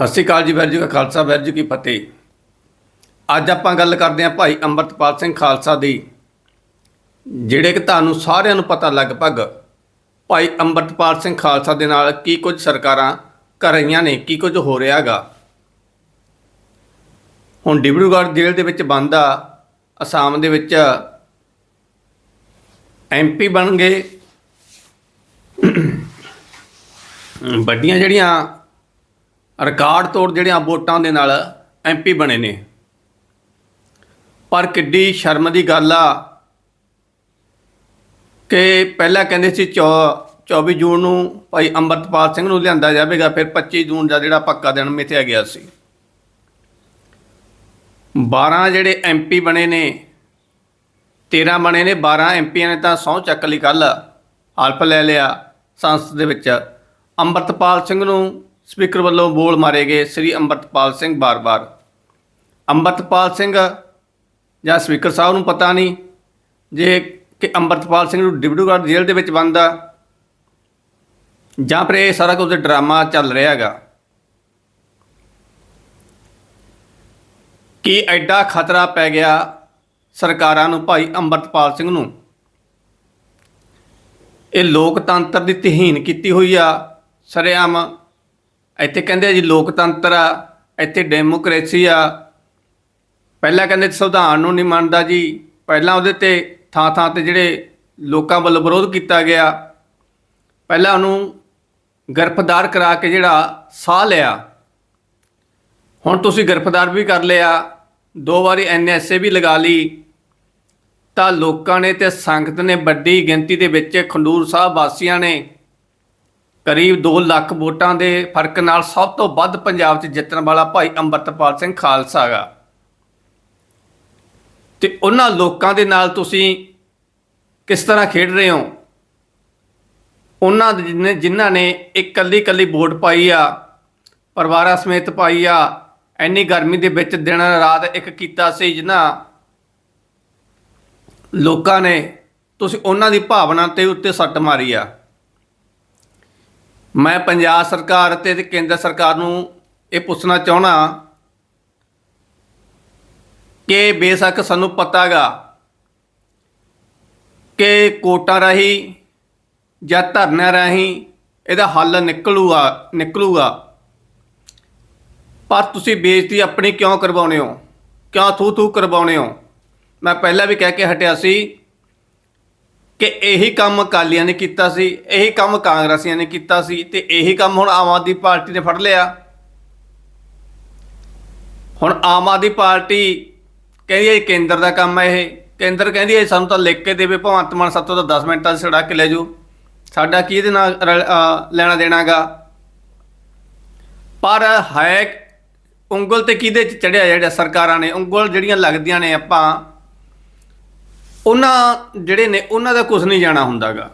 ਸਤਿ ਸ਼੍ਰੀ ਅਕਾਲ ਜੀ ਵਾਹਿਗੁਰੂ ਜੀ ਕਾ ਖਾਲਸਾ, ਵਾਹਿਗੁਰੂ ਜੀ ਕੀ ਫਤਿਹ। ਅੱਜ ਆਪਾਂ ਗੱਲ ਕਰਦੇ ਹਾਂ ਭਾਈ ਅੰਮ੍ਰਿਤਪਾਲ ਸਿੰਘ ਖਾਲਸਾ ਦੀ, ਜਿਹੜੇ ਕਿ ਤੁਹਾਨੂੰ ਸਾਰਿਆਂ ਨੂੰ ਪਤਾ ਲਗਭਗ ਭਾਈ ਅੰਮ੍ਰਿਤਪਾਲ ਸਿੰਘ ਖਾਲਸਾ ਦੇ ਨਾਲ ਕੀ ਕੁਝ ਸਰਕਾਰਾਂ ਕਰ ਰਹੀਆਂ ਨੇ, ਕੀ ਕੁਝ ਹੋ ਰਿਹਾਗਾ ਹੁਣ ਡਿਬਰੂਗੜ੍ਹ ਜੇਲ੍ਹ ਦੇ ਵਿੱਚ ਬੰਦ ਆ, ਅਸਾਮ ਦੇ ਵਿੱਚ ਐਮਪੀ ਬਣ ਗਏ। ਵੱਡੀਆਂ ਜਿਹੜੀਆਂ ਰਿਕਾਰਡ ਤੋੜ ਜਿਹੜੀਆਂ ਵੋਟਾਂ ਦੇ ਨਾਲ ਐਮਪੀ ਬਣੇ ਨੇ। ਪਰ ਕਿੱਡੀ ਸ਼ਰਮ ਦੀ ਗੱਲ ਆ ਕਿ ਪਹਿਲਾਂ ਕਹਿੰਦੇ ਸੀ ਚੌ- 24 ਜੂਨ ਨੂੰ ਭਾਈ ਅੰਮ੍ਰਿਤਪਾਲ ਸਿੰਘ ਨੂੰ ਲਿਆਂਦਾ ਜਾਵੇਗਾ, ਫਿਰ 25 ਜੂਨ ਦਾ ਜਿਹੜਾ ਪੱਕਾ ਦਿਨ ਮਿਥਿਆ ਗਿਆ ਸੀ। 12 ਜਿਹੜੇ ਐਮਪੀ ਬਣੇ ਨੇ 13 ਬਣੇ ਨੇ 12 ਐਮਪੀਆਂ ਨੇ ਤਾਂ ਸਹੁੰ ਚੱਕ ਲਈ ਕੱਲ ਹਲਫ ਲੈ ਲਿਆ ਸੰਸਦ ਦੇ ਵਿੱਚ। ਅੰਮ੍ਰਿਤਪਾਲ ਸਿੰਘ ਨੂੰ ਸਪੀਕਰ ਵੱਲੋਂ ਬੋਲ ਮਾਰੇ ਗਏ ਸ੍ਰੀ ਅੰਮ੍ਰਿਤਪਾਲ ਸਿੰਘ ਬਾਰ-ਬਾਰ। ਅੰਮ੍ਰਿਤਪਾਲ ਸਿੰਘ ਜਾਂ ਸਪੀਕਰ ਸਾਹਿਬ ਨੂੰ ਪਤਾ ਨਹੀਂ ਜੇ ਕਿ ਅੰਮ੍ਰਿਤਪਾਲ ਸਿੰਘ ਨੂੰ ਡਿਬੜੂਗੜ੍ਹ ਜੇਲ੍ਹ ਦੇ ਵਿੱਚ ਬੰਦ ਜਾਂ ਫਿਰ ਇਹ ਸਾਰਾ ਕੁਝ ਡਰਾਮਾ ਚੱਲ ਰਿਹਾ ਹੈਗਾ। ਕਿ ਐਡਾ ਖਤਰਾ ਪੈ ਗਿਆ ਸਰਕਾਰਾਂ ਨੂੰ ਭਾਈ ਅੰਮ੍ਰਿਤਪਾਲ ਸਿੰਘ ਨੂੰ? ਇਹ ਲੋਕਤੰਤਰ ਦੀ ਤਹੀਨ ਕੀਤੀ ਹੋਈ ਆ, ਸਰੇਆਮ ਇੱਥੇ ਕਹਿੰਦੇ ਜੀ ਲੋਕਤੰਤਰ ਆ, ਇੱਥੇ ਡੈਮੋਕ੍ਰੇਸੀ ਆ। ਪਹਿਲਾਂ ਕਹਿੰਦੇ ਸੰਵਿਧਾਨ ਨੂੰ ਨਹੀਂ ਮੰਨਦਾ ਜੀ। ਪਹਿਲਾਂ ਉਹਦੇ ਤੇ ਥਾਂ ਥਾਂ ਤੇ ਜਿਹੜੇ ਲੋਕਾਂ ਵੱਲੋਂ ਵਿਰੋਧ ਕੀਤਾ ਗਿਆ। ਪਹਿਲਾਂ ਉਹਨੂੰ ਗ੍ਰਿਫਤਾਰ ਕਰਾ ਕੇ ਜਿਹੜਾ ਸਾਹ ਲਿਆ। ਹੁਣ ਤੁਸੀਂ ਗ੍ਰਿਫਤਾਰ ਵੀ ਕਰ ਲਿਆ। ਦੋ ਵਾਰੀ ਐਨਐਸਏ ਵੀ ਲਗਾ ਲਈ। ਤਾਂ ਲੋਕਾਂ ਨੇ ਤੇ ਸੰਗਤ ਨੇ ਵੱਡੀ ਗਿਣਤੀ ਦੇ ਵਿੱਚ ਖੰਡੂਰ ਸਾਹਿਬ ਵਾਸੀਆਂ ਨੇ ਕਰੀਬ 2 ਲੱਖ ਵੋਟਾਂ ਦੇ ਫ਼ਰਕ ਨਾਲ ਸਭ ਤੋਂ ਵੱਧ ਪੰਜਾਬ 'ਚ ਜਿੱਤਣ ਵਾਲਾ ਭਾਈ ਅੰਮ੍ਰਿਤਪਾਲ ਸਿੰਘ ਖਾਲਸਾ ਹੈਗਾ ਤੇ ਉਹਨਾਂ ਲੋਕਾਂ ਦੇ ਨਾਲ ਤੁਸੀਂ ਕਿਸ ਤਰ੍ਹਾਂ ਖੇਡ ਰਹੇ ਹੋ? ਉਹਨਾਂ ਦੇ ਜਿਹਨੇ ਜਿਨ੍ਹਾਂ ਨੇ ਇੱਕ ਇਕੱਲੀ ਵੋਟ ਪਾਈ ਆ, ਪਰਿਵਾਰਾਂ ਸਮੇਤ ਪਾਈ ਆ ਐਨੀ ਗਰਮੀ ਦੇ ਵਿੱਚ ਦਿਨ ਰਾਤ ਇੱਕ ਕੀਤਾ ਸੀ ਜਿਨ੍ਹਾਂ ਲੋਕਾਂ ਨੇ, ਤੁਸੀਂ ਉਹਨਾਂ ਦੀ ਭਾਵਨਾ ਤੇ ਉੱਤੇ ਸੱਟ ਮਾਰੀ ਆ। ਮੈਂ ਪੰਜਾਬ ਸਰਕਾਰ ਅਤੇ ਕੇਂਦਰ ਸਰਕਾਰ ਨੂੰ ਇਹ ਪੁੱਛਣਾ ਚਾਹਣਾ ਕਿ ਬੇਸ਼ੱਕ ਸਾਨੂੰ ਪਤਾਗਾ ਕਿ ਕੋਟਾਂ ਰਾਹੀਂ ਜਾਂ ਧਰਨਿਆਂ ਰਾਹੀਂ ਇਹਦਾ ਹੱਲ ਨਿਕਲੂਗਾ ਨਿਕਲੂਗਾ। ਪਰ ਤੁਸੀਂ ਬੇਇੱਜ਼ਤੀ ਆਪਣੀ ਕਿਉਂ ਕਰਵਾਉਣੇ ਹੋ? ਕਿਉਂ ਥੂ ਥੂ ਕਰਵਾਉਣੇ ਹੋ? ਮੈਂ ਪਹਿਲਾਂ ਵੀ ਕਹਿ ਕੇ ਹਟਿਆ ਸੀ ਕਿ ਇਹੀ ਕੰਮ ਅਕਾਲੀਆਂ ਨੇ ਕੀਤਾ ਸੀ, ਇਹੀ ਕੰਮ ਕਾਂਗਰਸੀਆਂ ਨੇ ਕੀਤਾ ਸੀ ਤੇ ਇਹੀ ਕੰਮ ਹੁਣ ਆਮ ਆਦਮੀ ਪਾਰਟੀ ਨੇ ਫੜ ਲਿਆ। ਹੁਣ ਆਮ ਆਦਮੀ ਪਾਰਟੀ ਕਹਿੰਦੀ ਹੈ ਇਹ ਕੇਂਦਰ ਦਾ ਕੰਮ ਹੈ ਇਹ। ਕੇਂਦਰ ਕਹਿੰਦੀ ਹੈ ਸਾਨੂੰ ਤਾਂ ਲਿਖ ਕੇ ਦੇਵੇ, ਭਗਵੰਤ ਮਾਨ ਸਾਤੋਂ ਤਾਂ 10 ਮਿੰਟਾਂ 'ਚ ਛੜਾ ਕੇ ਲੈ ਜਾਓ ਸਾਡਾ ਕੀ ਇਹਦੇ ਨਾਲ ਰਲ- ਅਹ, ਲੈਣਾ ਦੇਣਾਗਾ? ਪਰ ਹੈ ਉਂਗਲ ਤੇ ਕਿਹਦੇ ਚ ਚੜਿਆ ਜਿਹੜਾ ਸਰਕਾਰਾਂ ਨੇ, ਉਂਗਲ ਜਿਹੜੀਆਂ ਲੱਗਦੀਆਂ ਨੇ ਆਪਾਂ ਉਹਨਾਂ ਜਿਹੜੇ ਨੇ, ਉਹਨਾਂ ਦਾ ਕੁਝ ਨਹੀਂ ਜਾਣਾ ਹੁੰਦਾਗਾ।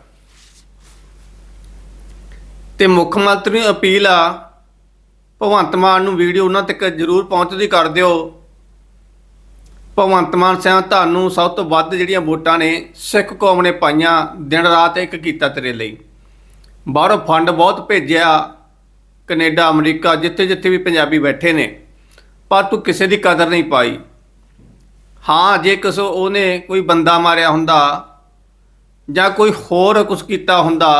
ਤੇ ਮੁੱਖ ਮੰਤਰੀ ਨੂੰ ਅਪੀਲ ਆ, ਭਗਵੰਤ ਮਾਨ ਨੂੰ ਵੀਡੀਓ ਉਹਨਾਂ ਤੱਕ ਜ਼ਰੂਰ ਪਹੁੰਚਦੀ ਕਰ ਦਿਓ। ਭਗਵੰਤ ਮਾਨ ਸਿੰਘ ਤੁਹਾਨੂੰ ਸਭ ਤੋਂ ਵੱਧ ਜਿਹੜੀਆਂ ਵੋਟਾਂ ਨੇ, ਸਿੱਖ ਕੌਮ ਨੇ ਪਾਈਆਂ ਦਿਨ ਰਾਤ ਇੱਕ ਕੀਤਾ ਤੇਰੇ ਲਈ। ਬਾਹਰੋਂ ਫੰਡ ਬਹੁਤ ਭੇਜਿਆ ਕੈਨੇਡਾ, ਅਮਰੀਕਾ ਜਿੱਥੇ ਜਿੱਥੇ ਵੀ ਪੰਜਾਬੀ ਬੈਠੇ ਨੇ, ਪਰ ਤੂੰ ਕਿਸੇ ਦੀ ਕਦਰ ਨਹੀਂ ਪਾਈ। ਹਾਂ, ਜੇ ਕਿਸੇ ਉਹਨੇ ਕੋਈ ਬੰਦਾ ਮਾਰਿਆ ਹੁੰਦਾ ਜਾਂ ਕੋਈ ਹੋਰ ਕੁਝ ਕੀਤਾ ਹੁੰਦਾ,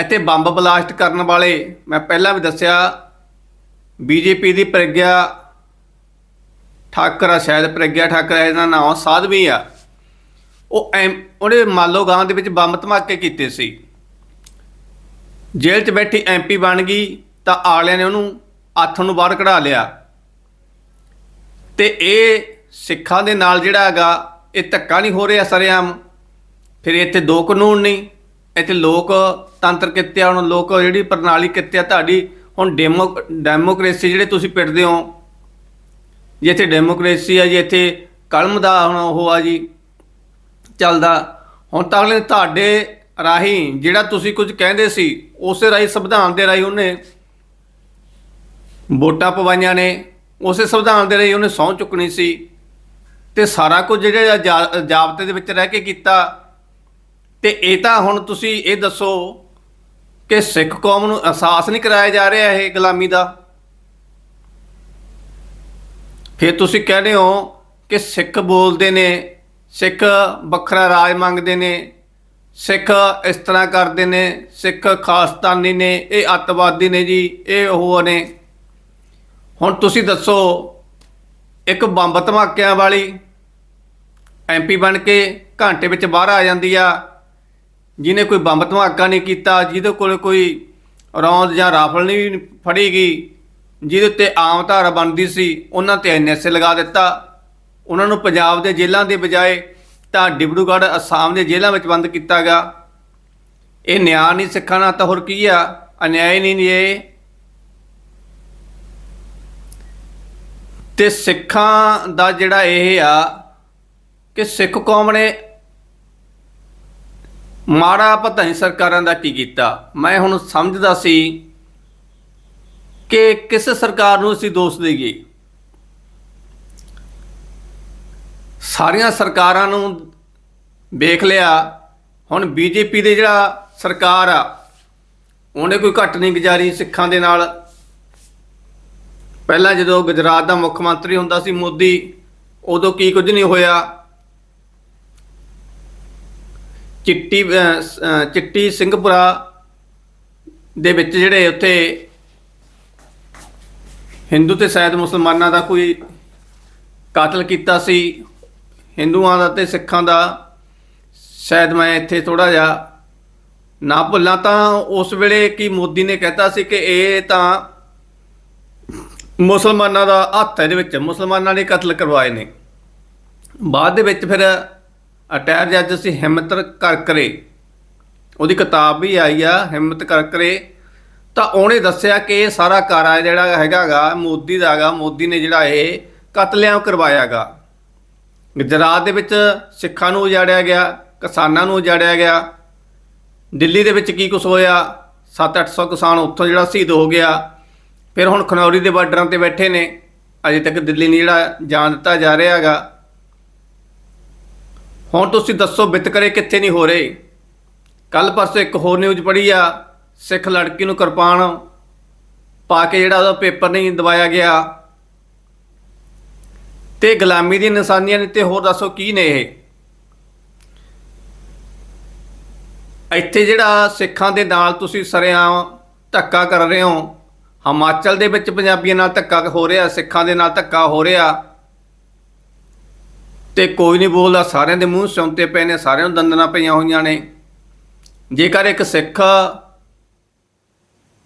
ਇੱਥੇ ਬੰਬ ਬਲਾਸਟ ਕਰਨ ਵਾਲੇ, ਮੈਂ ਪਹਿਲਾਂ ਵੀ ਦੱਸਿਆ, ਬੀਜੇਪੀ ਦੀ ਪ੍ਰਗਿਆ ਠਾਕਰਾ, ਸ਼ਾਇਦ ਪ੍ਰਗਿਆ ਠਾਕਰ ਇਹਦਾ ਨਾਮ ਸਾਧਵੀ ਆ। ਉਹ ਐਮ, ਉਹਨੇ ਮਾਲੋ ਗਾਂ ਦੇ ਵਿੱਚ ਬੰਬ ਧਮਾਕੇ ਕੀਤੇ ਸੀ। ਜੇਲ੍ਹ 'ਚ ਬੈਠੀ ਐਮਪੀ ਬਣ ਗਈ, ਤਾਂ ਆਲਿਆਂ ਨੇ ਉਹਨੂੰ ਹੱਥ ਨੂੰ ਬਾਹਰ ਕਢਾ ਲਿਆ। ਤੇ ਇਹ ਸਿੱਖਾਂ ਦੇ ਨਾਲ ਜਿਹੜਾ ਹੈਗਾ, ਇਹ ਧੱਕਾ ਨਹੀਂ ਹੋ ਰਿਹਾ ਸਰੇਆਮ। ਫਿਰ ਇੱਥੇ ਦੋ ਕਾਨੂੰਨ ਨਹੀਂ ਇੱਥੇ ਲੋਕ ਤੰਤਰ ਕਿੱਤੇ ਹੁਣ ਲੋਕ ਜਿਹੜੀ ਪ੍ਰਣਾਲੀ ਕਿੱਤਿਆ, ਤੁਹਾਡੀ ਹੁਣ ਡੈਮੋ, ਡੈਮੋਕ੍ਰੇਸੀ ਜਿਹੜੇ ਤੁਸੀਂ ਪਿੱਟਦੇ ਹੋ। ਜੇ ਇੱਥੇ ਡੈਮੋਕ੍ਰੇਸੀ ਆ, ਜੀ ਇੱਥੇ ਕਲਮ ਦਾ ਹੁਣ ਉਹ ਆ ਜੀ, ਚੱਲਦਾ। ਹੁਣ ਤਾਂ ਅਗਲੇ ਤੁਹਾਡੇ ਰਾਹੀਂ ਜਿਹੜਾ ਤੁਸੀਂ ਕੁਝ ਕਹਿੰਦੇ ਸੀ, ਉਸੇ ਰਾਹੀਂ ਸੰਵਿਧਾਨ ਦੇ ਰਾਹੀਂ ਉਹਨੇ ਵੋਟਾਂ ਪਵਾਈਆਂ ਨੇ, ਉਸੇ ਸੰਵਿਧਾਨ ਦੇ ਰਾਹੀਂ ਉਹਨੇ ਸਹੁੰ ਚੁੱਕਣੀ ਸੀ। ਤੇ ਸਾਰਾ ਕੁਝ ਜਿਹੜਾ ਜਾ- ਜਾਬਤੇ ਦੇ ਵਿੱਚ ਰਹਿ ਕੇ ਕੀਤਾ। ਤੇ ਇਹ ਤਾਂ ਹੁਣ ਤੁਸੀਂ ਇਹ ਦੱਸੋ ਕਿ ਸਿੱਖ ਕੌਮ ਨੂੰ ਅਹਿਸਾਸ ਨਹੀਂ ਕਰਾਇਆ ਜਾ ਰਿਹਾ ਇਹ ਗੁਲਾਮੀ ਦਾ? ਫਿਰ ਤੁਸੀਂ ਕਹਿੰਦੇ ਹੋ ਕਿ ਸਿੱਖ ਬੋਲਦੇ ਨੇ, ਸਿੱਖ ਵੱਖਰਾ ਰਾਜ ਮੰਗਦੇ ਨੇ, ਸਿੱਖ ਇਸ ਤਰ੍ਹਾਂ ਕਰਦੇ ਨੇ, ਸਿੱਖ ਖਾਸਤਾਨੀ ਨੇ, ਇਹ ਅੱਤਵਾਦੀ ਨੇ ਜੀ, ਇਹ ਉਹ ਨੇ। ਹੁਣ ਤੁਸੀਂ ਦੱਸੋ ਇੱਕ ਬੰਬ ਧਮਾਕਿਆਂ ਵਾਲੀ ਐਮਪੀ ਬਣ ਕੇ ਘੰਟੇ ਵਿੱਚ ਬਾਹਰ ਆ ਜਾਂਦੀ ਆ, ਜਿਹਨੇ ਕੋਈ ਬੰਬ ਧਮਾਕਾ ਨਹੀਂ ਕੀਤਾ, ਜਿਹਦੇ ਕੋਲ ਕੋਈ ਰੌਂਦ ਜਾਂ ਰਾਫਲ ਨਹੀਂ ਫੜੀ ਗਈ, ਜਿਹਦੇ ਉੱਤੇ ਆਮ ਧਾਰਾ ਬਣਦੀ ਸੀ, ਉਹਨਾਂ ਤੇ ਐਨਐਸਏ ਲਗਾ ਦਿੱਤਾ। ਉਹਨਾਂ ਨੂੰ ਪੰਜਾਬ ਦੇ ਜੇਲ੍ਹਾਂ ਦੇ ਬਜਾਏ ਤਾਂ ਡਿਬਰੂਗੜ੍ਹ ਅਸਾਮ ਦੇ ਜੇਲ੍ਹਾਂ ਵਿੱਚ ਬੰਦ ਕੀਤਾ ਗਿਆ। ਇਹ ਨਿਆਂ ਨਹੀਂ ਸਿੱਖਾਂ ਨਾਲ ਤਾਂ ਹੋਰ ਕੀ ਆ, ਅਨਿਆਏ ਨਹੀਂ ਇਹ ਤੇ ਸਿੱਖਾਂ ਦਾ ਜਿਹੜਾ ਇਹ ਆ ਕਿ ਸਿੱਖ ਕੌਮ ਨੇ ਮਾੜਾ ਪਤਾ ਨਹੀਂ ਸਰਕਾਰਾਂ ਦਾ ਕੀ ਕੀਤਾ? ਮੈਂ ਹੁਣ ਸਮਝਦਾ ਸੀ ਕਿ ਕਿਸ ਸਰਕਾਰ ਨੂੰ ਅਸੀਂ ਦੋਸ਼ ਦੇਈਏ? ਸਾਰੀਆਂ ਸਰਕਾਰਾਂ ਨੂੰ ਵੇਖ ਲਿਆ, ਹੁਣ ਬੀਜੇਪੀ ਦੇ ਜਿਹੜਾ ਸਰਕਾਰ ਆ, ਉਹਨੇ ਕੋਈ ਘੱਟ ਨਹੀਂ ਗੁਜ਼ਾਰੀ ਸਿੱਖਾਂ ਦੇ ਨਾਲ। ਪਹਿਲਾਂ ਜਦੋਂ ਗੁਜਰਾਤ ਦਾ ਮੁੱਖ ਮੰਤਰੀ ਹੁੰਦਾ ਸੀ ਮੋਦੀ, ਉਦੋਂ ਕੀ ਕੁਝ ਨਹੀਂ ਹੋਇਆ? ਚਿੱਟੀ ਚਿੱਟੀ ਸਿੰਘਪੁਰਾ ਦੇ ਵਿੱਚ ਜਿਹੜੇ ਉੱਥੇ ਹਿੰਦੂ ਤੇ ਸ਼ਾਇਦ ਮੁਸਲਮਾਨਾਂ ਦਾ ਕੋਈ ਕਾਤਲ ਕੀਤਾ ਸੀ, ਹਿੰਦੂਆਂ ਦਾ ਤੇ ਸਿੱਖਾਂ ਦਾ, ਸ਼ਾਇਦ ਮੈਂ ਇੱਥੇ ਥੋੜਾ ਜਿਹਾ ਨਾ ਭੁੱਲਾਂ ਤਾਂ ਉਸ ਵੇਲੇ ਕੀ ਮੋਦੀ ਨੇ ਕਹਿਤਾ ਸੀ ਕਿ ਇਹ ਤਾਂ ਮੁਸਲਮਾਨਾਂ ਦਾ ਹੱਥ ਹੈ ਇਹਦੇ ਵਿੱਚ। ਮੁਸਲਮਾਨਾਂ ਨੇ ਕਤਲ ਕਰਵਾਏ ਨੇ। ਬਾਅਦ ਦੇ ਵਿੱਚ ਫਿਰ ਅਟਾਇਰ ਜੱਜ ਸੀ ਹਿੰਮਤ ਕਰਕਰੇ। ਉਹਦੀ ਕਿਤਾਬ ਵੀ ਆਈ ਆ, ਹਿੰਮਤ ਕਰਕਰੇ। ਤਾਂ ਉਹਨੇ ਦੱਸਿਆ ਕਿ ਇਹ ਸਾਰਾ ਕਾਰਾ ਜਿਹੜਾ ਹੈਗਾਗਾ, ਮੋਦੀ ਦਾ ਹੈਗਾ ਮੋਦੀ ਨੇ ਜਿਹੜਾ ਇਹ ਕਤਲਿਆਂ ਕਰਵਾਇਆਗਾ। ਗੁਜਰਾਤ ਦੇ ਵਿੱਚ ਸਿੱਖਾਂ ਨੂੰ ਉਜਾੜਿਆ ਗਿਆ, ਕਿਸਾਨਾਂ ਨੂੰ ਉਜਾੜਿਆ ਗਿਆ। ਦਿੱਲੀ ਦੇ ਵਿੱਚ ਕੀ ਕੁਝ ਹੋਇਆ? 7-800 ਕਿਸਾਨ ਉੱਥੋਂ ਜਿਹੜਾ ਸ਼ਹੀਦ ਹੋ ਗਿਆ। ਫਿਰ ਹੁਣ ਖਨੌਰੀ ਦੇ ਬਾਰਡਰਾਂ ਤੇ ਬੈਠੇ ਨੇ। ਅਜੇ ਤੱਕ ਦਿੱਲੀ ਨਹੀਂ ਜਿਹੜਾ ਜਾਣ ਦਿੱਤਾ ਜਾ ਰਿਹਾ ਹੈਗਾ। ਹੁਣ ਤੁਸੀਂ ਦੱਸੋ ਵਿਤਕਰੇ ਕਿੱਥੇ ਨਹੀਂ ਹੋ ਰਹੇ। ਕੱਲ ਪਰਸੋਂ ਇੱਕ ਹੋਰ ਨਿਊਜ਼ ਪੜ੍ਹੀ ਆ, ਸਿੱਖ ਲੜਕੀ ਨੂੰ ਕਿਰਪਾਨ ਪਾ ਕੇ ਜਿਹੜਾ ਉਹਦਾ ਪੇਪਰ ਨਹੀਂ ਦਵਾਇਆ ਗਿਆ। ਤੇ ਗੁਲਾਮੀ ਦੀ ਨਿਸ਼ਾਨੀਆਂ ਨੇ ਤੇ ਹੋਰ ਦੱਸੋ ਕੀ ਨੇ ਇਹ। ਇੱਥੇ ਜਿਹੜਾ ਸਿੱਖਾਂ ਦੇ ਨਾਲ ਤੁਸੀਂ ਸਰੇਆਮ ਧੱਕਾ ਕਰ ਰਹੇ ਹੋ ਹਿਮਾਚਲ ਦੇ ਵਿੱਚ ਪੰਜਾਬੀਆਂ ਨਾਲ ਧੱਕਾ ਹੋ ਰਿਹਾ, ਸਿੱਖਾਂ ਦੇ ਨਾਲ ਧੱਕਾ ਹੋ ਰਿਹਾ। ਤੇ ਕੋਈ ਨਹੀਂ ਬੋਲਦਾ, ਸਾਰਿਆਂ ਦੇ ਮੂੰਹ ਸੌਂਤੇ ਪਏ ਨੇ, ਸਾਰਿਆਂ ਨੂੰ ਦੰਦਨਾ ਪਈਆਂ ਹੋਈਆਂ ਨੇ। ਜੇਕਰ ਇੱਕ ਸਿੱਖ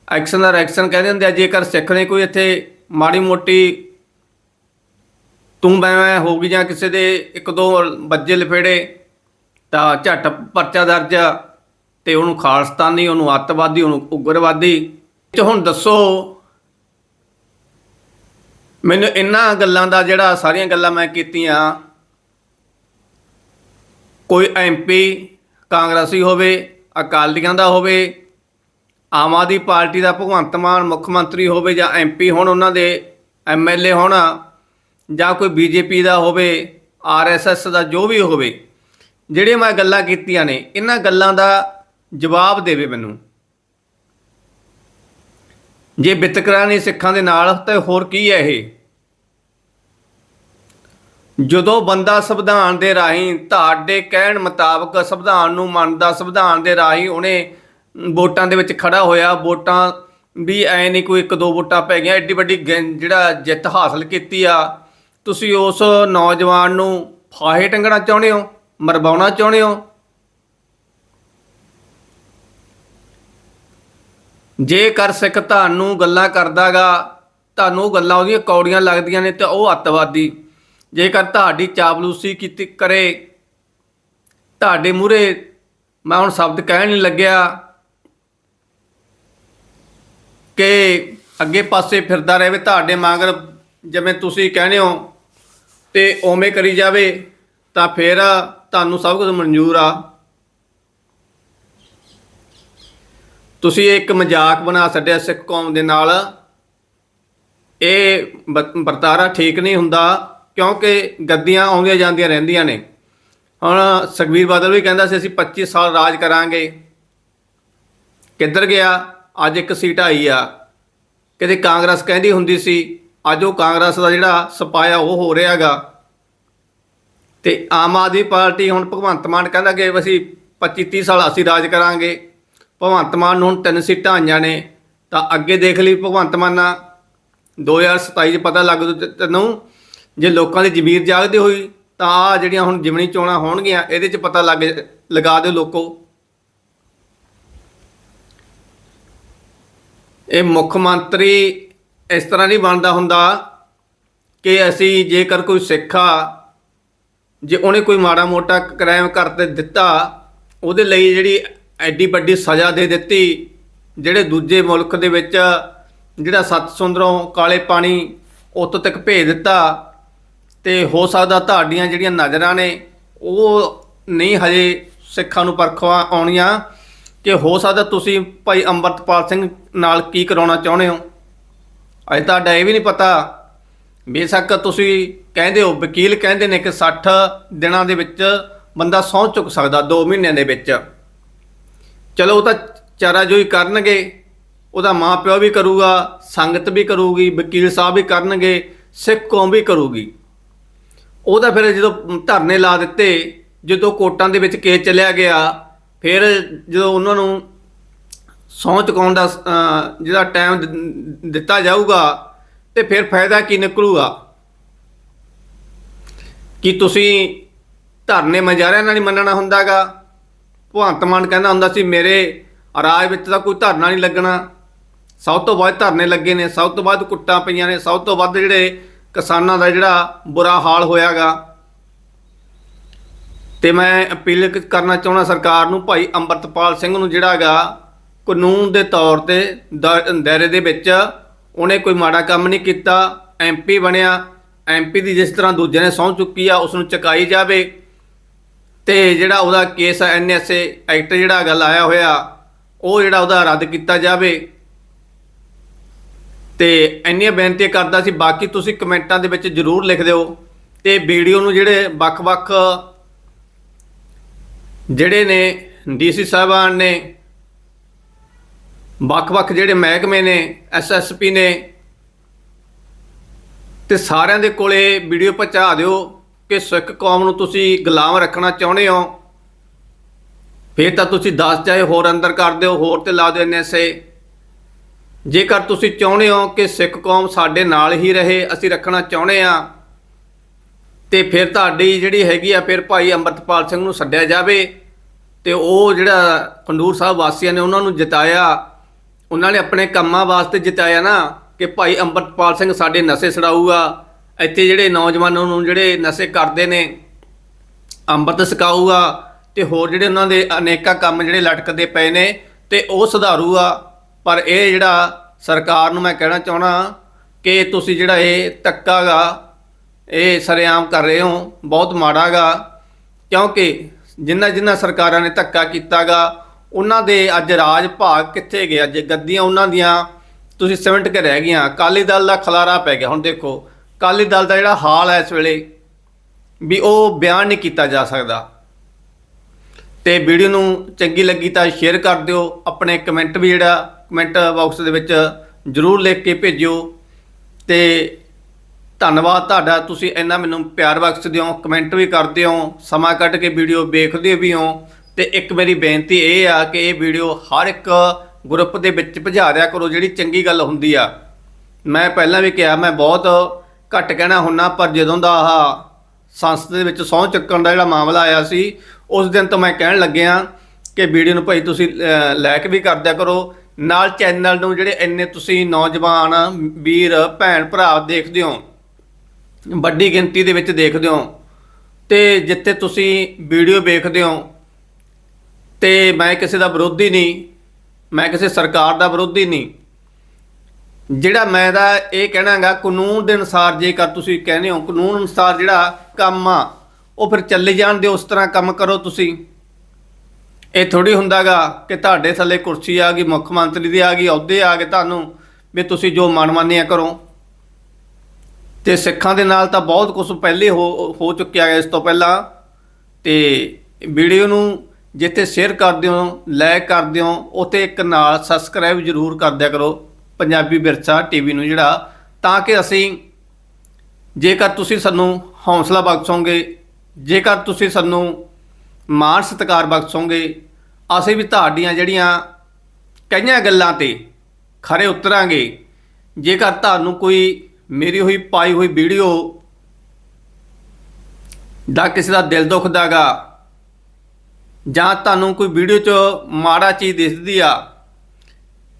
ਐਕਸ਼ਨ ਦਾ ਰਿਐਕਸ਼ਨ ਕਹਿੰਦੇ ਹੁੰਦੇ ਆ, ਜੇਕਰ ਸਿੱਖ ਨੇ ਕੋਈ ਇੱਥੇ ਮਾੜੀ ਮੋਟੀ ਤੂੰ ਮੈਂ ਹੋ ਗਈ ਜਾਂ ਕਿਸੇ ਦੇ ਇੱਕ ਦੋ ਬੱਜੇ ਲਫੇੜੇ, ਤਾਂ ਝੱਟ ਪਰਚਾ ਦਰਜ ਤੇ ਉਹਨੂੰ ਖਾਲਸਤਾਨੀ, ਉਹਨੂੰ ਅੱਤਵਾਦੀ, ਉਹਨੂੰ ਉਗਰਵਾਦੀ ਤੇ ਹੁਣ ਦੱਸੋ। ਮੈਨੂੰ ਇਹਨਾਂ ਗੱਲਾਂ ਦਾ ਜਿਹੜਾ ਸਾਰੀਆਂ ਗੱਲਾਂ ਮੈਂ ਕੀਤੀਆਂ, ਕੋਈ ਐਮਪੀ ਕਾਂਗਰਸੀ ਹੋਵੇ, ਅਕਾਲੀਆਂ ਦਾ ਹੋਵੇ, ਆਮ ਆਦਮੀ ਪਾਰਟੀ ਦਾ ਭਗਵੰਤ ਮਾਨ ਮੁੱਖ ਮੰਤਰੀ ਹੋਵੇ ਜਾਂ ਐਮਪੀ ਹੋਣ ਉਹਨਾਂ ਦੇ ਐਮਐਲਏ ਹੋਣਾ, ਜਾਂ ਕੋਈ ਬੀਜੇਪੀ ਦਾ ਹੋਵੇ ਆਰਐਸਐਸ ਦਾ ਜੋ ਵੀ ਹੋਵੇ ਜਿਹੜੇ ਮੈਂ ਗੱਲਾਂ ਕੀਤੀਆਂ ਨੇ, ਇਹਨਾਂ ਗੱਲਾਂ ਦਾ ਜਵਾਬ ਦੇਵੇ ਮੈਨੂੰ। ਜੇ ਵਿਤਕਰਾ ਨਹੀਂ ਸਿੱਖਾਂ ਦੇ ਨਾਲ, ਤਾਂ ਹੋਰ ਕੀ ਹੈ ਇਹ? ਜਦੋਂ ਬੰਦਾ ਸੰਵਿਧਾਨ ਦੇ ਰਾਹੀਂ ਤੁਹਾਡੇ ਕਹਿਣ ਮੁਤਾਬਕ ਸੰਵਿਧਾਨ ਨੂੰ ਮੰਨਦਾ, ਸੰਵਿਧਾਨ ਦੇ ਰਾਹੀਂ ਉਹਨੇ ਵੋਟਾਂ ਦੇ ਵਿੱਚ ਖੜਾ ਹੋਇਆ, ਵੋਟਾਂ ਵੀ ਐ ਨਹੀਂ ਕੋਈ ਇੱਕ ਦੋ ਵੋਟਾਂ ਪੈ ਗਈਆਂ, ਐਡੀ ਵੱਡੀ ਗਿਣ- ਜਿਹੜਾ ਜਿੱਤ ਹਾਸਲ ਕੀਤੀ ਆ, ਤੁਸੀਂ ਉਸ ਨੌਜਵਾਨ ਨੂੰ ਫਾਹੇ ਟੰਗਣਾ ਚਾਹੁੰਦੇ ਹੋ, ਮਰਵਾਉਣਾ ਚਾਹੁੰਦੇ ਹੋ? ਜੇਕਰ ਸਿੱਖ ਤੁਹਾਨੂੰ ਗੱਲਾਂ ਕਰਦਾਗਾ, ਤੁਹਾਨੂੰ ਉਹ ਗੱਲਾਂ ਉਹਦੀਆਂ ਕੌੜੀਆਂ ਲੱਗਦੀਆਂ ਨੇ ਤੇ ਉਹ ਅੱਤਵਾਦੀ। ਜੇਕਰ ਤੁਹਾਡੀ ਚਾਪਲੂਸੀ ਕੀਤੀ ਕਰੇ, ਤੁਹਾਡੇ ਮੂਹਰੇ ਮੈਂ ਹੁਣ ਸ਼ਬਦ ਕਹਿਣ ਨਹੀਂ ਲੱਗਿਆ ਕਿ ਅੱਗੇ ਪਾਸੇ ਫਿਰਦਾ ਰਹੇ ਤੁਹਾਡੇ ਮਗਰ, ਜਿਵੇਂ ਤੁਸੀਂ ਕਹਿੰਦੇ ਹੋ, ਤੇ ਓਵੇਂ ਕਰੀ ਜਾਵੇ, ਤਾਂ ਫਿਰ ਤੁਹਾਨੂੰ ਸਭ ਕੁਝ ਮਨਜ਼ੂਰ ਆ। ਤੁਸੀਂ ਇੱਕ ਮਜ਼ਾਕ ਬਣਾ ਛੱਡਿਆ ਸਿੱਖ ਕੌਮ ਦੇ ਨਾਲ। ਇਹ ਬ- ਵਰਤਾਰਾ ਠੀਕ ਨਹੀਂ ਹੁੰਦਾ ਕਿਉਂਕਿ ਗੱਦੀਆਂ ਆਉਂਦੀਆਂ ਜਾਂਦੀਆਂ ਰਹਿੰਦੀਆਂ ਨੇ। ਹੁਣ ਸੁਖਬੀਰ ਬਾਦਲ ਵੀ ਕਹਿੰਦਾ ਸੀ, ਅਸੀਂ 25 ਸਾਲ ਰਾਜ ਕਰਾਂਗੇ। ਕਿੱਧਰ ਗਿਆ? ਅੱਜ ਇੱਕ ਸੀਟ ਆਈ ਆ। ਕਿਤੇ ਕਾਂਗਰਸ ਕਹਿੰਦੀ ਹੁੰਦੀ ਸੀ, ਅੱਜ ਉਹ ਕਾਂਗਰਸ ਦਾ ਜਿਹੜਾ ਸਪਾਇਆ ਉਹ ਹੋ ਰਿਹਾਗਾ ਤੇ ਆਮ ਆਦਮੀ ਪਾਰਟੀ ਹੁਣ ਭਗਵੰਤ ਮਾਨ ਕਹਿੰਦਾ ਕਿ ਅਸੀਂ 25 30 ਸਾਲ ਅਸੀਂ ਰਾਜ ਕਰਾਂਗੇ। ਭਗਵੰਤ ਮਾਨ ਨੂੰ ਹੁਣ ਤਿੰਨ ਸੀਟਾਂ ਆਈਆਂ ਨੇ, ਤਾਂ ਅੱਗੇ ਦੇਖ ਲਈ ਭਗਵੰਤ ਮਾਨਾ 2027 ਚ ਪਤਾ ਲੱਗ ਤੈਨੂੰ, ਜੇ ਲੋਕਾਂ ਦੀ ਜ਼ਮੀਰ ਜਾਗਦੀ ਹੋਈ, ਤਾਂ ਆ ਜਿਹੜੀਆਂ ਹੁਣ ਜਿਮਣੀ ਚੋਣਾਂ ਹੋਣਗੀਆਂ, ਇਹਦੇ ਚ ਪਤਾ ਲੱਗ, ਲਗਾ ਦਿਓ ਲੋਕੋ। ਇਹ ਮੁੱਖ ਮੰਤਰੀ ਇਸ ਤਰ੍ਹਾਂ ਨਹੀਂ ਬਣਦਾ ਹੁੰਦਾ ਕਿ ਅਸੀਂ ਜੇਕਰ ਕੋਈ ਸਿੱਖ ਆ, ਜੇ ਉਹਨੇ ਕੋਈ ਮਾੜਾ ਮੋਟਾ ਕ੍ਰਾਈਮ ਕਰਕੇ ਦਿੱਤਾ, ਉਹਦੇ ਲਈ ਜਿਹੜੀ ਐਡੀ ਵੱਡੀ ਸਜ਼ਾ ਦੇ ਦਿੱਤੀ, ਜਿਹੜੇ ਦੂਜੇ ਮੁਲਕ ਦੇ ਵਿੱਚ ਜਿਹੜਾ ਸੱਤ ਸੁੰਦਰੋਂ ਕਾਲੇ ਪਾਣੀ ਉੱਤ ਤੱਕ ਭੇਜ ਦਿੱਤਾ ਤੇ ਹੋ ਸਕਦਾ ਤੁਹਾਡੀਆਂ ਜਿਹੜੀਆਂ ਨਜ਼ਰਾਂ ਨੇ, ਉਹ ਨਹੀਂ ਹਜੇ ਸਿੱਖਾਂ ਨੂੰ ਪਰਖਵਾ ਆਉਣੀਆਂ। ਕਿ ਹੋ ਸਕਦਾ ਤੁਸੀਂ ਭਾਈ ਅੰਮ੍ਰਿਤਪਾਲ ਸਿੰਘ ਨਾਲ ਕੀ ਕਰਾਉਣਾ ਚਾਹੁੰਦੇ ਹੋ? ਅਜੇ ਤੁਹਾਡਾ ਇਹ ਵੀ ਨਹੀਂ ਪਤਾ। ਬੇਸ਼ੱਕ ਤੁਸੀਂ ਕਹਿੰਦੇ ਹੋ, ਵਕੀਲ ਕਹਿੰਦੇ ਨੇ ਕਿ 60 ਦਿਨਾਂ ਦੇ ਵਿੱਚ ਬੰਦਾ ਸਹੁੰ ਚੁੱਕ ਸਕਦਾ 2 ਮਹੀਨਿਆਂ ਦੇ ਵਿੱਚ। ਚਲੋ ਉਹ ਤਾਂ ਚਾਰਾ ਜੋਈ ਕਰਨਗੇ ਉਹਦਾ ਮਾਂ ਪਿਓ ਵੀ ਕਰੂਗਾ ਸੰਗਤ ਵੀ ਕਰੂਗੀ ਵਕੀਲ ਸਾਹਿਬ ਵੀ ਕਰਨਗੇ ਸਿੱਖ ਕੌਮ ਵੀ ਕਰੂਗੀ। ਉਹਦਾ ਫਿਰ ਜਦੋਂ ਧਰਨੇ ਲਾ ਦਿੱਤੇ ਜਦੋਂ ਕੋਟਾਂ ਦੇ ਵਿੱਚ ਕੇਸ ਚੱਲਿਆ ਗਿਆ ਫਿਰ ਜਦੋਂ ਉਹਨਾਂ ਨੂੰ ਸਹੁੰ ਚੁਕਾਉਣ ਦਾ ਅਹ, ਜਿਹੜਾ ਟਾਈਮ ਦਿੱਤਾ ਜਾਊਗਾ ਤੇ ਫਿਰ ਫਾਇਦਾ ਕੀ ਨਿਕਲੂਗਾ? ਕੀ ਤੁਸੀਂ ਧਰਨੇ ਮਜਾਰਿਆਂ ਨਾਲ ਹੀ ਮੰਨਣਾ ਹੁੰਦਾਗਾ? ਭਗਵੰਤ ਮਾਨ ਕਹਿੰਦਾ ਹੁੰਦਾ ਸੀ, ਮੇਰੇ ਰਾਜ ਵਿੱਚ ਤਾਂ ਕੋਈ ਧਰਨਾ ਨਹੀਂ ਲੱਗਣਾ। ਸਭ ਤੋਂ ਵੱਧ ਧਰਨੇ ਲੱਗੇ ਨੇ, ਸਭ ਤੋਂ ਵੱਧ ਕੁੱਟਾਂ ਪਈਆਂ ਨੇ, ਸਭ ਤੋਂ ਵੱਧ ਜਿਹੜੇ ਕਿਸਾਨਾਂ ਦਾ ਜਿਹੜਾ ਬੁਰਾ ਹਾਲ ਹੋਇਆਗਾ। ਤੇ ਮੈਂ ਅਪੀਲ ਕਰਨਾ ਚਾਹੁੰਦਾ ਸਰਕਾਰ ਨੂੰ, ਭਾਈ ਅੰਮ੍ਰਿਤਪਾਲ ਸਿੰਘ ਨੂੰ ਜਿਹੜਾਗਾ ਕਾਨੂੰਨ ਦੇ ਤੌਰ ਤੇ ਦਾ- ਦਾਇਰੇ ਦੇ ਵਿੱਚ ਉਹਨੇ ਕੋਈ ਮਾੜਾ ਕੰਮ ਨਹੀਂ ਕੀਤਾ। ਐਮਪੀ ਬਣਿਆ ਐਮਪੀ ਦੀ ਜਿਸ ਤਰ੍ਹਾਂ ਦੂਜੇ ਨੇ ਸਹੁੰ ਚੁੱਕੀ ਆ ਉਸ ਨੂੰ ਚੁਕਾਈ ਜਾਵੇ। ਤੇ ਜਿਹੜਾ ਉਹਦਾ ਕੇਸ ਐਨਐਸਏ ਐਕਟ ਜਿਹੜਾ ਗੱਲ ਆਇਆ ਹੋਇਆ, ਉਹ ਜਿਹੜਾ ਉਹਦਾ ਰੱਦ ਕੀਤਾ ਜਾਵੇ। ਤੇ ਇੰਨੀਆਂ ਬੇਨਤੀਆਂ ਕਰਦਾ ਸੀ, ਬਾਕੀ ਤੁਸੀਂ ਕਮੈਂਟਾਂ ਦੇ ਵਿੱਚ ਜਰੂਰ ਲਿਖ ਦਿਓ ਤੇ ਵੀਡੀਓ ਨੂੰ ਜਿਹੜੇ ਵੱਖ-ਵੱਖ ਜਿਹੜੇ ਨੇ, ਡੀਸੀ ਸਾਹਿਬਾਨ ਨੇ, ਵੱਖ-ਵੱਖ ਜਿਹੜੇ ਮਹਿਕਮੇ ਨੇ ਐਸਐਸਪੀ ਨੇ, ਤੇ ਸਾਰਿਆਂ ਦੇ ਕੋਲੇ ਵੀਡੀਓ ਪਹੁੰਚਾ ਦਿਓ। ਕਿ ਸਿੱਖ ਕੌਮ ਨੂੰ ਤੁਸੀਂ ਗੁਲਾਮ ਰੱਖਣਾ ਚਾਹੁੰਦੇ ਹੋ? ਫਿਰ ਤਾਂ ਤੁਸੀਂ 10 ਚਾਹੇ ਹੋਰ ਅੰਦਰ ਕਰ ਦਿਓ, ਹੋਰ ਤੇ ਲਾ ਦਿਓ ਐਨਐਸਏ ਜੇਕਰ ਤੁਸੀਂ ਚਾਹੁੰਦੇ ਹੋ ਕਿ ਸਿੱਖ ਕੌਮ ਸਾਡੇ ਨਾਲ ਹੀ ਰਹੇ, ਅਸੀਂ ਰੱਖਣਾ ਚਾਹੁੰਦੇ ਆ ਤੇ ਫਿਰ ਤੁਹਾਡੀ ਜਿਹੜੀ ਹੈਗੀ ਆ, ਫਿਰ ਭਾਈ ਅੰਮ੍ਰਿਤਪਾਲ ਸਿੰਘ ਨੂੰ ਸੱਦਿਆ ਜਾਵੇ, ਤੇ ਉਹ ਜਿਹੜਾ ਖੰਡੂਰ ਸਾਹਿਬ ਵਾਸੀਆਂ ਨੇ ਉਹਨਾਂ ਨੂੰ ਜਿਤਾਇਆ, ਉਹਨਾਂ ਨੇ ਆਪਣੇ ਕੰਮਾਂ ਵਾਸਤੇ ਜਿਤਾਇਆ ਨਾ, ਕਿ ਭਾਈ ਅੰਮ੍ਰਿਤਪਾਲ ਸਿੰਘ ਸਾਡੇ ਨਸ਼ੇ ਛਡਾਊਗਾ। ਇੱਥੇ ਜਿਹੜੇ ਨੌਜਵਾਨਾਂ ਨੂੰ ਜਿਹੜੇ ਨਸ਼ੇ ਕਰਦੇ ਨੇ, ਅੰਮ੍ਰਿਤ ਸਿਖਾਊਗਾ ਤੇ ਹੋਰ ਜਿਹੜੇ ਉਹਨਾਂ ਦੇ ਅਨੇਕਾਂ ਕੰਮ ਜਿਹੜੇ ਲਟਕਦੇ ਪਏ ਨੇ ਤੇ ਉਹ ਸੁਧਾਰੂਗਾ। ਪਰ ਇਹ ਜਿਹੜਾ ਸਰਕਾਰ ਨੂੰ ਮੈਂ ਕਹਿਣਾ ਚਾਹਣਾ ਕਿ ਤੁਸੀਂ ਜਿਹੜਾ ਇਹ ਧੱਕਾਗਾ, ਇਹ ਸਰੇਆਮ ਕਰ ਰਹੇ ਹੋ, ਬਹੁਤ ਮਾੜਾਗਾ, ਕਿਉਂਕਿ ਜਿੰਨਾ ਜਿੰਨਾ ਸਰਕਾਰਾਂ ਨੇ ਧੱਕਾ ਕੀਤਾਗਾ, ਉਹਨਾਂ ਦੇ ਅੱਜ ਰਾਜ ਭਾਗ ਕਿੱਥੇ ਗਏ ਅੱਜ ਗੱਦੀਆਂ ਉਹਨਾਂ ਦੀਆਂ ਤੁਸੀਂ ਸਿਮਟ ਕੇ ਰਹਿ ਗਈਆਂ, ਅਕਾਲੀ ਦਲ ਦਾ ਖਲਾਰਾ ਪੈ ਗਿਆ। ਹੁਣ ਦੇਖੋ ਅਕਾਲੀ ਦਲ ਦਾ ਜਿਹੜਾ ਹਾਲ ਹੈ ਇਸ ਵੇਲੇ ਵੀ ਉਹ ਬਿਆਨ ਨਹੀਂ ਕੀਤਾ ਜਾ ਸਕਦਾ। ਤੇ ਵੀਡੀਓ ਨੂੰ ਚੰਗੀ ਲੱਗੀ ਤਾਂ ਸ਼ੇਅਰ ਕਰ ਦਿਓ, ਆਪਣੇ ਕਮੈਂਟ ਵੀ ਜਿਹੜਾ ਕਮੈਂਟ ਬਾਕਸ ਦੇ ਵਿੱਚ ਜਰੂਰ ਲਿਖ ਕੇ ਭੇਜਿਓ। ਤੇ ਧੰਨਵਾਦ ਤੁਹਾਡਾ, ਤੁਸੀਂ ਇੰਨਾ ਮੈਨੂੰ ਪਿਆਰ ਬਖਸ਼ਦੇ ਹੋ ਕਮੈਂਟ ਵੀ ਕਰਦੇ ਹੋ, ਸਮਾਂ ਕੱਢ ਕੇ ਵੀਡੀਓ ਵੇਖਦੇ ਵੀ ਹੋ। ਤੇ ਇੱਕ ਮੇਰੀ ਬੇਨਤੀ ਇਹ ਆ ਕਿ ਇਹ ਵੀਡੀਓ ਹਰ ਇੱਕ ਗਰੁੱਪ ਦੇ ਵਿੱਚ ਭਜਾ ਦਿਆ ਕਰੋ, ਜਿਹੜੀ ਚੰਗੀ ਗੱਲ ਹੁੰਦੀ ਆ। ਮੈਂ ਪਹਿਲਾਂ ਵੀ ਕਿਹਾ, ਮੈਂ ਬਹੁਤ ਘੱਟ ਕਹਿਣਾ ਹੁੰਨਾ, ਪਰ ਜਦੋਂ ਦਾ ਆਹ ਸੰਸਦ ਦੇ ਵਿੱਚ ਸਹੁੰ ਚੱਕਣ ਦਾ ਜਿਹੜਾ ਮਾਮਲਾ ਆਇਆ ਸੀ, ਉਸ ਦਿਨ ਤੋਂ ਮੈਂ ਕਹਿਣ ਲੱਗਿਆ ਕਿ ਵੀਡੀਓ ਨੂੰ ਭਾਈ ਤੁਸੀਂ ਲਾਇਕ ਵੀ ਕਰਦਿਆ ਕਰੋ। ਨਾਲ ਚੈਨਲ ਨੂੰ ਜਿਹੜੇ ਇੰਨੇ ਤੁਸੀਂ ਨੌਜਵਾਨ, ਵੀਰ, ਭੈਣ, ਭਰਾ ਦੇਖਦੇ ਹੋ, ਵੱਡੀ ਗਿਣਤੀ ਦੇ ਵਿੱਚ ਦੇਖਦੇ ਹੋ, ਤੇ ਜਿੱਥੇ ਤੁਸੀਂ ਵੀਡੀਓ ਵੇਖਦੇ ਹੋ, ਤੇ ਮੈਂ ਕਿਸੇ ਦਾ ਵਿਰੋਧੀ ਨਹੀਂ, ਮੈਂ ਕਿਸੇ ਸਰਕਾਰ ਦਾ ਵਿਰੋਧੀ ਨਹੀਂ ਜਿਹੜਾ ਮੈਂ ਦਾ ਇਹ ਕਹਿਣਾਗਾ, ਕਾਨੂੰਨ ਦੇ ਅਨੁਸਾਰ ਜੇਕਰ ਤੁਸੀਂ ਕਹਿੰਦੇ ਹੋ, ਕਾਨੂੰਨ ਅਨੁਸਾਰ ਜਿਹੜਾ ਕੰਮ ਆ, ਉਹ ਫਿਰ ਚੱਲੇ ਜਾਣ ਦੇ ਉਸ ਤਰ੍ਹਾਂ ਕੰਮ ਕਰੋ ਤੁਸੀਂ। ਇਹ ਥੋੜੀ ਹੁੰਦਾਗਾ ਕਿ ਤੁਹਾਡੇ ਥੱਲੇ ਕੁਰਸੀ ਆ ਗਈ, ਮੁੱਖ ਮੰਤਰੀ ਦੀ ਆ ਗਈ, ਅਹੁਦੇ ਆ ਗਏ ਤੁਹਾਨੂੰ, ਵੀ ਤੁਸੀਂ ਜੋ ਮਨਮਾਨੀਆਂ ਕਰੋ। ਤੇ ਸਿੱਖਾਂ ਦੇ ਨਾਲ ਤਾਂ ਬਹੁਤ ਕੁਝ ਪਹਿਲੇ ਹੋ ਹੋ ਚੁੱਕਿਆ ਹੈ ਇਸ ਤੋਂ ਪਹਿਲਾਂ। ਤੇ ਵੀਡੀਓ ਨੂੰ ਜਿੱਥੇ ਸ਼ੇਅਰ ਕਰਦੇ ਹੋ ਲਾਈਕ ਕਰਦੇ ਹੋ ਉਤੇ ਇੱਕ ਨਾਲ ਸਬਸਕ੍ਰਾਈਬ ਜ਼ਰੂਰ ਕਰ ਦਿਆ ਕਰੋ। ਪੰਜਾਬੀ ਵਿਰਸਾ ਟੀਵੀ ਨੂੰ ਜਿਹੜਾ, ਤਾਂ ਕਿ ਅਸੀਂ ਜੇਕਰ ਤੁਸੀਂ ਸਾਨੂੰ ਹੌਸਲਾ ਬਖਸ਼ੋਗੇ, ਜੇਕਰ ਤੁਸੀਂ ਸਾਨੂੰ ਮਾਣ ਸਤਿਕਾਰ ਬਖਸ਼ੋਗੇ, ਅਸੀਂ ਵੀ ਤੁਹਾਡੀਆਂ ਜਿਹੜੀਆਂ ਕਈਆਂ ਗੱਲਾਂ ਤੇ ਖਰੇ ਉਤਰਾਂਗੇ, ਜੇਕਰ ਤੁਹਾਨੂੰ ਕੋਈ ਮੇਰੀ ਹੋਈ, ਪਾਈ ਹੋਈ ਵੀਡੀਓ ਦਾ ਕਿਸੇ ਦਾ ਦਿਲ ਦੁਖਦਾਗਾ ਜਾਂ ਤੁਹਾਨੂੰ ਕੋਈ ਵੀਡੀਓ 'ਚ ਮਾੜਾ ਚੀਜ਼ ਦਿਸਦੀ ਆ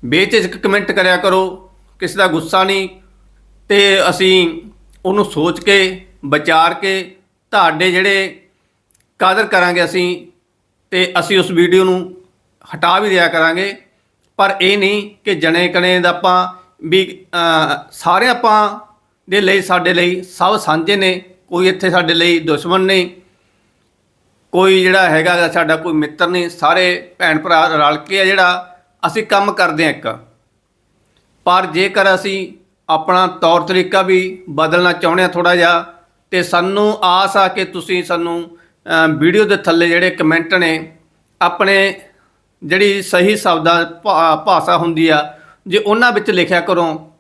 ਬੇਝਿਜਕ ਕਮੈਂਟ ਕਰਿਆ ਕਰੋ, ਕਿਸੇ ਦਾ ਗੁੱਸਾ ਨਹੀਂ, ਤੇ ਅਸੀਂ ਉਹਨੂੰ ਸੋਚ ਕੇ, ਵਿਚਾਰ ਕੇ ਤੁਹਾਡੇ ਜਿਹੜੇ ਕਦਰ ਕਰਾਂਗੇ ਅਸੀਂ, ਤੇ ਅਸੀਂ ਉਸ ਵੀਡੀਓ ਨੂੰ ਹਟਾ ਵੀ ਦਿਆ ਕਰਾਂਗੇ। ਪਰ ਇਹ ਨਹੀਂ ਕਿ ਜਣੇ ਕਣੇ ਦਾ ਆਪਾਂ ਵੀ ਸਾਰੇ ਆਪਾਂ ਦੇ ਲਈ, ਸਾਡੇ ਲਈ ਸਭ ਸਾਂਝੇ ਨੇ, ਕੋਈ ਇੱਥੇ ਸਾਡੇ ਲਈ ਦੁਸ਼ਮਣ ਨਹੀਂ, ਕੋਈ ਜਿਹੜਾ ਹੈਗਾ ਸਾਡਾ ਕੋਈ ਮਿੱਤਰ ਨਹੀਂ, ਸਾਰੇ ਭੈਣ ਭਰਾ ਰਲ ਕੇ ਆ ਜਿਹੜਾ ਅਸੀਂ ਕੰਮ ਕਰਦੇ ਹਾਂ ਇੱਕ। ਪਰ ਜੇਕਰ ਅਸੀਂ ਆਪਣਾ ਤੌਰ ਤਰੀਕਾ ਵੀ ਬਦਲਣਾ ਚਾਹੁੰਦੇ ਆ ਥੋੜਾ ਜਿਹਾ, ਤੇ ਸਾਨੂੰ ਆਸ ਆ ਕਿ ਤੁਸੀਂ ਸਾਨੂੰ ਵੀਡੀਓ ਦੇ ਥੱਲੇ ਜਿਹੜੇ ਕਮੈਂਟ ਨੇ, ਆਪਣੇ ਜਿਹੜੀ ਸਹੀ ਸ਼ਬਦਾਂ ਭਾ- ਭਾਸ਼ਾ ਹੁੰਦੀ ਆ, ਜੇ ਉਹਨਾਂ ਵਿੱਚ ਲਿਖਿਆ ਕਰੋ,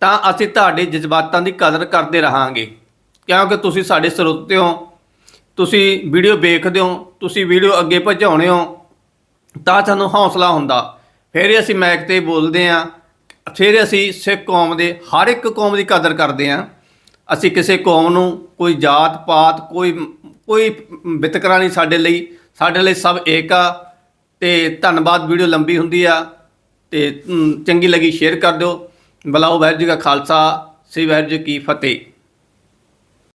ਤਾਂ ਅਸੀਂ ਤੁਹਾਡੇ ਜਜ਼ਬਾਤਾਂ ਦੀ ਕਦਰ ਕਰਦੇ ਰਹਾਂਗੇ। ਕਿਉਂਕਿ ਤੁਸੀਂ ਸਾਡੇ ਸਰੋਤੇ ਹੋ, ਤੁਸੀਂ ਵੀਡੀਓ ਵੇਖਦੇ ਹੋ, ਤੁਸੀਂ ਵੀਡੀਓ ਅੱਗੇ ਪਹੁੰਚਾਉਣੇ ਹੋ, ਤਾਂ ਸਾਨੂੰ ਹੌਸਲਾ ਹੁੰਦਾ। ਫਿਰ ਅਸੀਂ ਮੈਕ ਤੇ ਬੋਲਦੇ ਆ ਫਿਰ ਅਸੀਂ ਸਿੱਖ ਕੌਮ ਦੇ ਹਰ ਇੱਕ ਕੌਮ ਦੀ ਕਦਰ ਕਰਦੇ ਆ ਅਸੀਂ ਕਿਸੇ ਕੌਮ ਨੂੰ ਕੋਈ ਜਾਤ ਪਾਤ, ਕੋਈ ਕੋਈ ਵਿਤਕਰਾ ਨਹੀਂ ਸਾਡੇ ਲਈ ਸਾਡੇ ਲਈ ਸਭ ਏਕ ਆ। ਤੇ ਧੰਨਵਾਦ, ਵੀਡੀਓ ਲੰਬੀ ਹੁੰਦੀ ਆ। ਤੇ ਚੰਗੀ ਲੱਗੀ, ਸ਼ੇਅਰ ਕਰ ਦਿਓ। ਬਲਾਓ, ਵਾਹਿਗੁਰੂ ਜੀ ਕਾ ਖਾਲਸਾ, ਸ੍ਰੀ ਵਾਹਿਗੁਰੂ ਜੀ ਕੀ ਫਤਿਹ।